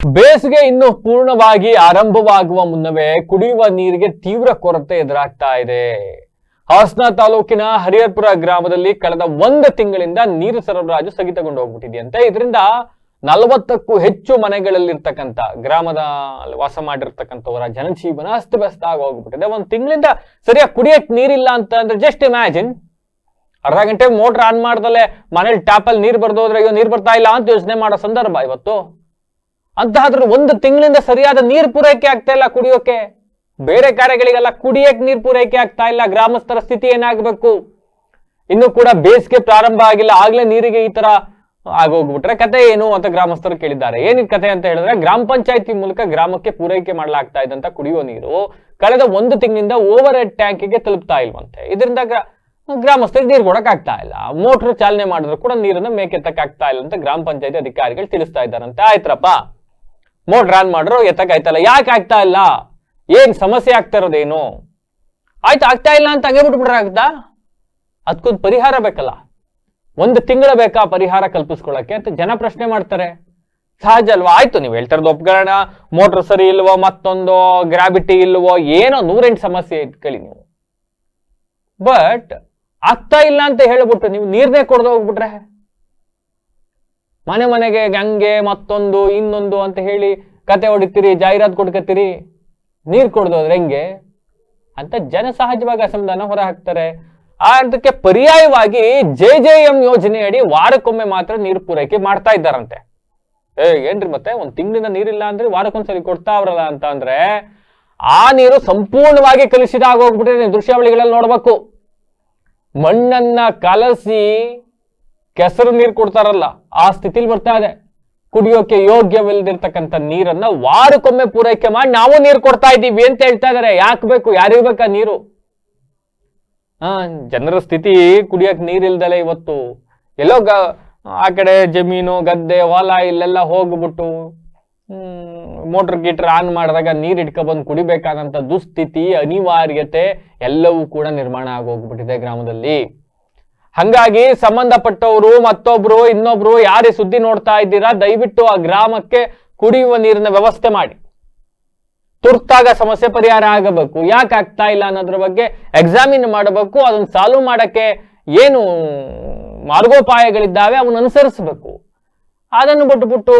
ಬೇಸಿಗೆ ಇನ್ನು ಪೂರ್ಣವಾಗಿ ಆರಂಭವಾಗುವ ಮುನ್ನವೇ ಕುಡಿಯುವ ನೀರಿಗೆ ತೀವ್ರ ಕೊರತೆ ಎದುರಾಗ್ತಾ ಇದೆ. ಹಾಸನ ತಾಲೂಕಿನ ಹರಿಹರ್ಪುರ ಗ್ರಾಮದಲ್ಲಿ ಕಳೆದ ಒಂದು ತಿಂಗಳಿಂದ ನೀರು ಸರಬರಾಜು ಸ್ಥಗಿತಗೊಂಡು ಹೋಗ್ಬಿಟ್ಟಿದೆಯಂತೆ. ಇದರಿಂದ ನಲವತ್ತಕ್ಕೂ ಹೆಚ್ಚು ಮನೆಗಳಲ್ಲಿರ್ತಕ್ಕಂಥ ಗ್ರಾಮದ ವಾಸ ಮಾಡಿರ್ತಕ್ಕಂಥವರ ಜನಜೀವನ ಅಸ್ತವ್ಯಸ್ತ ಆಗಿ ಹೋಗ್ಬಿಟ್ಟಿದೆ. ಒಂದು ತಿಂಗಳಿಂದ ಸರಿಯಾಗಿ ಕುಡಿಯಕ್ ನೀರಿಲ್ಲ ಅಂತ ಅಂದ್ರೆ ಜಸ್ಟ್ ಇಮ್ಯಾಜಿನ್ ಅರ್ಧ ಗಂಟೆ ಮೋಟರ್ ಆನ್ ಮಾಡ್ದಲ್ಲೇ ಮನೇಲಿ ಟ್ಯಾಪಲ್ಲಿ ನೀರು ಬರ್ದೋದ್ರೆ ಅಯ್ಯೋ ನೀರು ಬರ್ತಾ ಇಲ್ಲ ಅಂತ ಯೋಚನೆ ಮಾಡೋ ಸಂದರ್ಭ ಇವತ್ತು. ಅಂತಾದ್ರೂ ಒಂದು ತಿಂಗಳಿಂದ ಸರಿಯಾದ ನೀರು ಪೂರೈಕೆ ಆಗ್ತಾ ಇಲ್ಲ ಕುಡಿಯೋಕೆ. ಬೇರೆ ಕಾರ್ಯಗಳಿಗೆಲ್ಲ ಕುಡಿಯಕ್ ನೀರು ಪೂರೈಕೆ ಆಗ್ತಾ ಇಲ್ಲ, ಗ್ರಾಮಸ್ಥರ ಸ್ಥಿತಿ ಏನಾಗಬೇಕು? ಇನ್ನು ಕೂಡ ಬೇಸಿಗೆ ಪ್ರಾರಂಭ ಆಗಿಲ್ಲ, ಆಗ್ಲೇ ನೀರಿಗೆ ಈ ತರ ಆಗೋಗ್ಬಿಟ್ರೆ ಕತೆ ಏನು ಅಂತ ಗ್ರಾಮಸ್ಥರು ಕೇಳಿದ್ದಾರೆ. ಏನಿದ್ ಕತೆ ಅಂತ ಹೇಳಿದ್ರೆ, ಗ್ರಾಮ ಪಂಚಾಯತಿ ಮೂಲಕ ಗ್ರಾಮಕ್ಕೆ ಪೂರೈಕೆ ಮಾಡಲಾಗ್ತಾ ಇದ್ದಂತ ಕುಡಿಯುವ ನೀರು ಕಳೆದ ಒಂದು ತಿಂಗಳಿಂದ ಓವರ್ ಹೆಡ್ ಟ್ಯಾಂಕಿಗೆ ತಲುಪ್ತಾ ಇಲ್ವಂತೆ. ಇದರಿಂದ ಗ್ರಾ- ಗ್ರಾಮಸ್ಥರಿಗೆ ನೀರು ಕೊಡಕ್ ಆಗ್ತಾ ಇಲ್ಲ. ಮೋಟರ್ ಚಾಲನೆ ಮಾಡಿದ್ರು ಕೂಡ ನೀರನ್ನು ಮೇಕೆತ್ತಕ್ಕಾಗ್ತಾ ಇಲ್ಲ ಅಂತ ಗ್ರಾಮ ಪಂಚಾಯತಿ ಅಧಿಕಾರಿಗಳು ತಿಳಿಸ್ತಾ ಇದ್ದಾರಂತೆ. ಆಯ್ತ್ರಪ್ಪ. ಮೋಟ್ರ್ ಆನ್ ಮಾಡ್ರು ಎತ್ತಕ್ಕಾಯ್ತಲ್ಲ ಯಾಕೆ ಆಗ್ತಾ ಇಲ್ಲ? ಏನ್ ಸಮಸ್ಯೆ ಆಗ್ತಾ ಇರೋದೇನು? ಆಯ್ತು, ಆಗ್ತಾ ಇಲ್ಲ ಅಂತ ಹಂಗೆ ಬಿಟ್ಬಿಟ್ರೆ ಆಗ್ತಾ? ಅದಕ್ಕೊಂದು ಪರಿಹಾರ ಬೇಕಲ್ಲ. ಒಂದು ತಿಂಗಳ ಬೇಕಾ ಪರಿಹಾರ ಕಲ್ಪಿಸ್ಕೊಳಕ್ಕೆ ಅಂತ ಜನ ಪ್ರಶ್ನೆ ಮಾಡ್ತಾರೆ. ಸಹಜ ಅಲ್ವಾ? ಆಯ್ತು, ನೀವು ಹೇಳ್ತಾರದು ಉಪಕರಣ ಮೋಟ್ರ್ ಸರಿ ಇಲ್ವೋ, ಮತ್ತೊಂದು ಗ್ರಾವಿಟಿ ಇಲ್ವೋ, ಏನೋ ನೂರೆಂಟು ಸಮಸ್ಯೆ ಇಟ್ಕೊಳ್ಳಿ ನೀವು. ಬಟ್ ಆಗ್ತಾ ಇಲ್ಲ ಅಂತ ಹೇಳ್ಬಿಟ್ಟು ನೀವು ನೀರ್ನೇ ಕೊಡ್ದು ಹೋಗ್ಬಿಟ್ರೆ? ಮನೆ ಮನೆಗೆ ಗಂಗೆ ಮತ್ತೊಂದು, ಇನ್ನೊಂದು ಅಂತ ಹೇಳಿ ಕತೆ ಹೊಡಿತೀರಿ, ಜಾಹೀರಾತು ಕೊಡ್ಕತ್ತೀರಿ, ನೀರು ಕುಡ್ದೋದ್ರೆ ಹೆಂಗೆ? ಅಂತ ಜನ ಸಹಜವಾಗಿ ಅಸಮಾಧಾನ ಹೊರ ಹಾಕ್ತಾರೆ. ಆ ಅದಕ್ಕೆ ಪರ್ಯಾಯವಾಗಿ ಜೆ ಜೆ ಎಂ ಯೋಜನೆಯಡಿ ವಾರಕ್ಕೊಮ್ಮೆ ಮಾತ್ರ ನೀರು ಪೂರೈಕೆ ಮಾಡ್ತಾ ಇದ್ದಾರಂತೆ. ಏ, ಏನ್ರಿ ಮತ್ತೆ? ಒಂದ್ ತಿಂಗಳಿಂದ ನೀರಿಲ್ಲ ಅಂದ್ರೆ ವಾರಕ್ಕೊಂದ್ಸರಿ ಕೊಡ್ತಾ ಅವ್ರಲ್ಲ ಅಂತ ಅಂದ್ರೆ ಆ ನೀರು ಸಂಪೂರ್ಣವಾಗಿ ಕಲುಷಿತ ಆಗೋಗ್ಬಿಟ್ಟಿದೆ ದೃಶ್ಯಾವಳಿಗಳಲ್ಲಿ ನೋಡ್ಬೇಕು. ಮಣ್ಣನ್ನ ಕಲಸಿ ಕೆಸರು ನೀರು ಕೊಡ್ತಾರಲ್ಲ, ಆ ಸ್ಥಿತಿಲಿ ಬರ್ತಾ ಇದೆ. ಕುಡಿಯೋಕೆ ಯೋಗ್ಯವಿಲ್ಲದಿರ್ತಕ್ಕಂಥ ನೀರನ್ನ ವಾರಕ್ಕೊಮ್ಮೆ ಪೂರೈಕೆ ಮಾಡಿ ನಾವು ನೀರು ಕೊಡ್ತಾ ಇದ್ದೀವಿ ಅಂತ ಹೇಳ್ತಾ ಇದಾರೆ. ಯಾಕೆ ಬೇಕು? ಯಾರಿಗ್ ಬೇಕಾ ನೀರು? ಆ ಜನರ ಸ್ಥಿತಿ ಕುಡಿಯಕ್ ನೀರಿಲ್ದಲೆ ಇವತ್ತು. ಎಲ್ಲೋ ಗ, ಆ ಕಡೆ ಜಮೀನು, ಗದ್ದೆ, ಹೊಲ ಇಲ್ಲೆಲ್ಲ ಹೋಗ್ಬಿಟ್ಟು ಮೋಟರ್ ಗೀಟರ್ ಆನ್ ಮಾಡಿದಾಗ ನೀರ್ ಇಟ್ಕೊಬಂದು ಕುಡಿಬೇಕಾದಂತ ದುಸ್ಥಿತಿ, ಅನಿವಾರ್ಯತೆ ಎಲ್ಲವೂ ಕೂಡ ನಿರ್ಮಾಣ ಆಗೋಗ್ಬಿಟ್ಟಿದೆ ಗ್ರಾಮದಲ್ಲಿ. ಹಂಗಾಗಿ ಸಂಬಂಧಪಟ್ಟವರು ಮತ್ತೊಬ್ರು, ಇನ್ನೊಬ್ರು ಯಾರೇ ಸುದ್ದಿ ನೋಡ್ತಾ ಇದ್ದೀರಾ, ದಯವಿಟ್ಟು ಆ ಗ್ರಾಮಕ್ಕೆ ಕುಡಿಯುವ ನೀರಿನ ವ್ಯವಸ್ಥೆ ಮಾಡಿ. ತುರ್ತಾಗ ಸಮಸ್ಯೆ ಪರಿಹಾರ ಆಗಬೇಕು. ಯಾಕೆ ಆಗ್ತಾ ಇಲ್ಲ ಅನ್ನೋದ್ರ ಬಗ್ಗೆ ಎಕ್ಸಾಮಿನ್ ಮಾಡಬೇಕು. ಅದನ್ನ ಸಾಲ್ವ್ ಮಾಡಕ್ಕೆ ಏನು ಮಾರ್ಗೋಪಾಯಗಳಿದ್ದಾವೆ, ಅವನ್ನ ಅನುಸರಿಸಬೇಕು. ಅದನ್ನು ಬಿಟ್ಟು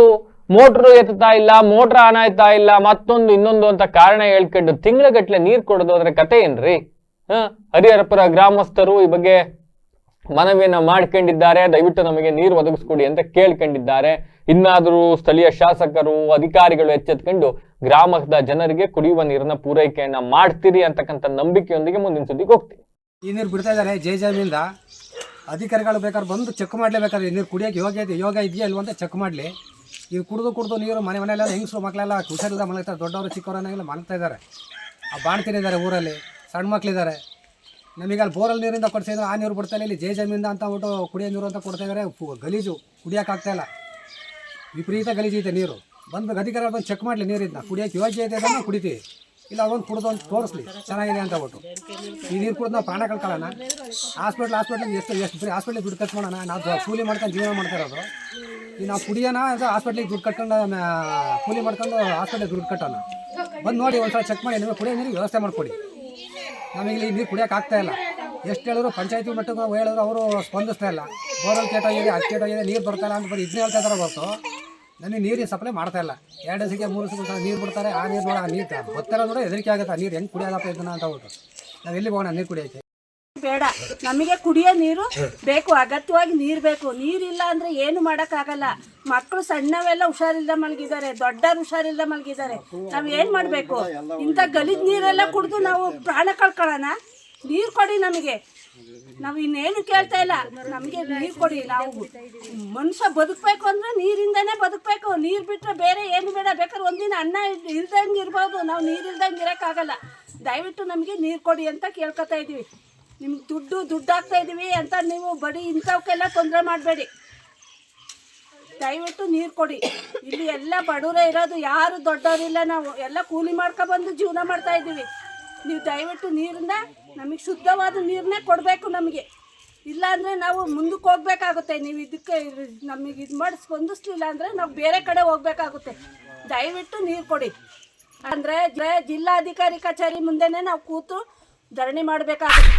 ಮೋಟ್ರು ಎತ್ತಾ ಇಲ್ಲ, ಮೋಟ್ರ್ ಆನ್ ಆಯ್ತಾ ಇಲ್ಲ, ಮತ್ತೊಂದು, ಇನ್ನೊಂದು ಅಂತ ಕಾರಣ ಹೇಳ್ಕೊಂಡು ತಿಂಗಳಗಟ್ಲೆ ನೀರು ಕೊಡೋದಾದ್ರೆ ಕತೆ ಏನ್ರಿ? ಹರಿಹರಪುರ ಗ್ರಾಮಸ್ಥರು ಈ ಬಗ್ಗೆ ಮನವಿಯನ್ನ ಮಾಡ್ಕೊಂಡಿದ್ದಾರೆ, ದಯವಿಟ್ಟು ನಮಗೆ ನೀರು ಒದಗಿಸ್ಕೊಡಿ ಅಂತ ಕೇಳ್ಕೊಂಡಿದ್ದಾರೆ. ಇನ್ನಾದರೂ ಸ್ಥಳೀಯ ಶಾಸಕರು, ಅಧಿಕಾರಿಗಳು ಎಚ್ಚೆತ್ಕೊಂಡು ಗ್ರಾಮದ ಜನರಿಗೆ ಕುಡಿಯುವ ನೀರನ್ನ ಪೂರೈಕೆಯನ್ನ ಮಾಡ್ತೀರಿ ಅಂತಕ್ಕಂಥ ನಂಬಿಕೆಯೊಂದಿಗೆ ಮುಂದಿನ ಸುದ್ದಿಗೆ ಹೋಗ್ತೀವಿ. ಈ ನೀರು ಬಿಡ್ತಾ ಇದ್ದಾರೆ ಜೈ ಜಮೀನಿಂದ ಅಧಿಕಾರಿಗಳು ಬೇಕಾದ್ರೆ ಬಂದು ಚೆಕ್ ಮಾಡಲೇಬೇಕಾದ್ರೆ ನೀರು ಕುಡಿಯೋಕೆ ಯೋಗ್ಯ ಇದೆ, ಯೋಗ ಇದೆಯಾ ಇಲ್ವ ಅಂತ ಚೆಕ್ ಮಾಡಲಿ. ಇದು ಕುಡಿದು ಕುಡಿದು ನೀರು, ಮನೆ ಮನೆಯಲ್ಲ ಹೆಂಗಸರು ಮಕ್ಕಳೆಲ್ಲ ಹುಷಾರಿಲ್ಲ ಮಲಗ್ತಾರೆ, ದೊಡ್ಡವರು ಚಿಕ್ಕವರನ್ನೆಲ್ಲ ಮಲಗ್ತಾ ಇದ್ದಾರೆ. ಆ ಬಾಣ್ತಿನಿದ್ದಾರೆ ಊರಲ್ಲಿ, ಸಣ್ಣ ಮಕ್ಕಳಿದ್ದಾರೆ ನಮಗೆ ಅಲ್ಲಿ ಬೋರಲ್ಲಿ ನೀರಿಂದ ಕೊಡ್ಸಿದ್ರೆ ಆ ನೀರು ಬಿಡ್ತಾ ಇಲ್ಲ. ಜೇ ಜಮೀನಿಂದ ಅಂತ ಬಿಟ್ಟು ಕುಡಿಯೋ ನೀರು ಅಂತ ಕೊಡ್ತಾ ಇದ್ದಾರೆ ಗಲೀಜು. ಕುಡಿಯೋಕ್ಕಾಗ್ತಾಯಿಲ್ಲ ವಿಪರೀತ ಗಲೀಜು ನೀರು. ಬಂದು ಅಧಿಕಾರಿಗಳು ಬಂದು ಚೆಕ್ ಮಾಡಲಿ ನೀರಿಂದ. ಕುಡಿಯೋಕೆ ಯೋಗ್ಯ ಇದೆ ಅದನ್ನು ಕುಡಿತೀವಿ. ಇಲ್ಲ ಅದೊಂದು ಕುಡಿದು ಅಂತ ತೋರಿಸ್ಲಿ. ಚೆನ್ನಾಗಿದೆ ಅಂತ ಬಿಟ್ಟು ಈ ನೀರು ಕುಡಿದು ನಾವು ಪ್ರಾಣ ಕಳ್ಕೊಳ್ಳೋಣ ಹಾಸ್ಪಿಟ್ಲ್ ಹಾಸ್ಪಿಟ್ಲ್ ಎಷ್ಟು ಎಷ್ಟು ಬರೀ ಹಾಸ್ಪಿಟ್ಲಿಗೆ ದುಡ್ಡು ಕಟ್ಕೊಳ್ಳೋಣ ನಾವು ಕೂಲಿ ಮಾಡ್ಕೊಂಡು ಜೀವನ ಮಾಡ್ತಾ ಇರೋದು. ಈಗ ನಾವು ಕುಡಿಯೋಣ ಹಾಸ್ಪಿಟ್ಲಿಗೆ ದುಡ್ಡು ಕಟ್ಕೊಂಡು ಕೂಲಿ ಮಾಡ್ಕೊಂಡು ಹಾಸ್ಪಿಟ್ಲಿಗೆ ದುಡ್ಡು ಕಟ್ಟೋಣ. ಬಂದು ನೋಡಿ ಒಂದ್ಸಲ ಚೆಕ್ ಮಾಡಿ. ನಿಮಗೆ ಕುಡಿಯೋ ನೀರಿಗೆ ವ್ಯವಸ್ಥೆ ಮಾಡಿಕೊಡಿ. ನಮಗೆ ಇಲ್ಲಿ ನೀರು ಕುಡಿಯೋಕೆ ಆಗ್ತಾ ಇಲ್ಲ. ಎಷ್ಟು ಹೇಳಿದ್ರು ಪಂಚಾಯತಿ ಮಟ್ಟಕ್ಕೆ ನಾವು ಹೇಳಿದ್ರು ಅವರು ಸ್ಪಂದಿಸ್ತಾ ಇಲ್ಲ. ಬೋರ್ವೆಲ್ ಕೆಟ್ಟೋಗಿದೆ ಅದು ಕೆಟ್ಟೋಗಿದೆ ನೀರು ಬರ್ತಾ ಇಲ್ಲ ಅಂತ ಬರೀ ಇದನ್ನೇ ಹೇಳ್ತಾ ಇದ್ದಾರೆ ಹೊರತು. ನನಗೆ ನೀರಿನ ಸಪ್ಲೈ ಮಾಡ್ತಾ ಇಲ್ಲ. ಎರಡು ದಿವಸಕ್ಕೆ, ಮೂರು ದಿವಸಕ್ಕೆ ನೀರು ಬಿಡ್ತಾರೆ. ಆ ನೀರು ನೋಡಿ, ಆ ನೀರು ಬರ್ತಾರ ನೋಡಿ ಹೆದರಿಕೆ ಆಗುತ್ತೆ. ಆ ನೀರು ಹೆಂಗೆ ಕುಡಿಯೋದಪ್ಪ ಇದನ್ನ ಅಂತ ಹೋಗ್ಬಿಟ್ಟು ನಾವು ಎಲ್ಲಿ ಹೋಗೋಣ ನೀರು ಕುಡಿಯೋಕ್ಕೆ? ಬೇಡ. ನಮಗೆ ಕುಡಿಯೋ ನೀರು ಬೇಕು, ಅಗತ್ಯವಾಗಿ ನೀರು ಬೇಕು. ನೀರಿಲ್ಲ ಅಂದ್ರೆ ಏನು ಮಾಡೋಕ್ಕಾಗಲ್ಲ. ಮಕ್ಕಳು ಸಣ್ಣವೆಲ್ಲ ಹುಷಾರಿಲ್ಲದ ಮಲಗಿದ್ದಾರೆ ದೊಡ್ಡರು ಹುಷಾರಿಲ್ಲದ ಮಲಗಿದ್ದಾರೆ. ನಾವು ಏನು ಮಾಡಬೇಕು? ಇಂಥ ಗಲೀಜ್ ನೀರೆಲ್ಲ ಕುಡಿದು ನಾವು ಪ್ರಾಣ ಕಳ್ಕೊಳ್ಳೋಣ ನೀರು ಕೊಡಿ ನಮಗೆ. ನಾವು ಇನ್ನೇನು ಕೇಳ್ತಾ ಇಲ್ಲ. ನಮಗೆ ನೀರು ಕೊಡಿ. ನಾವು ಮನುಷ್ಯ ಬದುಕಬೇಕು ಅಂದ್ರೆ ನೀರಿಂದನೇ ಬದುಕಬೇಕು. ನೀರು ಬಿಟ್ಟರೆ ಬೇರೆ ಏನು ಬೇಡ. ಬೇಕಾದ್ರೆ ಒಂದಿನ ಅನ್ನ ಇಲ್- ಇಲ್ದಂಗೆ ಇರ್ಬೋದು. ನಾವು ನೀರು ಇಲ್ದಂಗೆ ಇರೋಕ್ಕಾಗಲ್ಲ. ದಯವಿಟ್ಟು ನಮಗೆ ನೀರು ಕೊಡಿ ಅಂತ ಕೇಳ್ಕೊತಾ ಇದ್ದೀವಿ ನಿಮ್ಗೆ ದುಡ್ಡು ದುಡ್ಡು ಹಾಕ್ತಾ ಇದ್ದೀವಿ ಅಂತ ನೀವು ಬಡಿ ಇಂಥವಕ್ಕೆಲ್ಲ ತೊಂದರೆ ಮಾಡಬೇಡಿ. ದಯವಿಟ್ಟು ನೀರು ಕೊಡಿ. ಇಲ್ಲಿ ಎಲ್ಲ ಬಡವರೇ ಇರೋದು, ಯಾರು ದೊಡ್ಡವರಿಲ್ಲ ನಾವು. ಎಲ್ಲ ಕೂಲಿ ಮಾಡ್ಕೊಬಂದು ಜೀವನ ಮಾಡ್ತಾ ಇದ್ದೀವಿ ನೀವು ದಯವಿಟ್ಟು ನೀರನ್ನ, ನಮಗೆ ಶುದ್ಧವಾದ ನೀರನ್ನೇ ಕೊಡಬೇಕು ನಮಗೆ. ಇಲ್ಲಾಂದರೆ ನಾವು ಮುಂದಕ್ಕೆ ಹೋಗ್ಬೇಕಾಗುತ್ತೆ. ನೀವು ಇದಕ್ಕೆ ನಮಗೆ ಇದು ಮಾಡಿ ಸ್ಪಂದಿಸ್ಲಿಲ್ಲ ಅಂದರೆ ನಾವು ಬೇರೆ ಕಡೆ ಹೋಗ್ಬೇಕಾಗುತ್ತೆ. ದಯವಿಟ್ಟು ನೀರು ಕೊಡಿ. ಅಂದರೆ ಜಿಲ್ಲಾಧಿಕಾರಿ ಕಚೇರಿ ಮುಂದೆನೇ ನಾವು ಕೂತು ಧರಣಿ ಮಾಡಬೇಕಾಗುತ್ತೆ.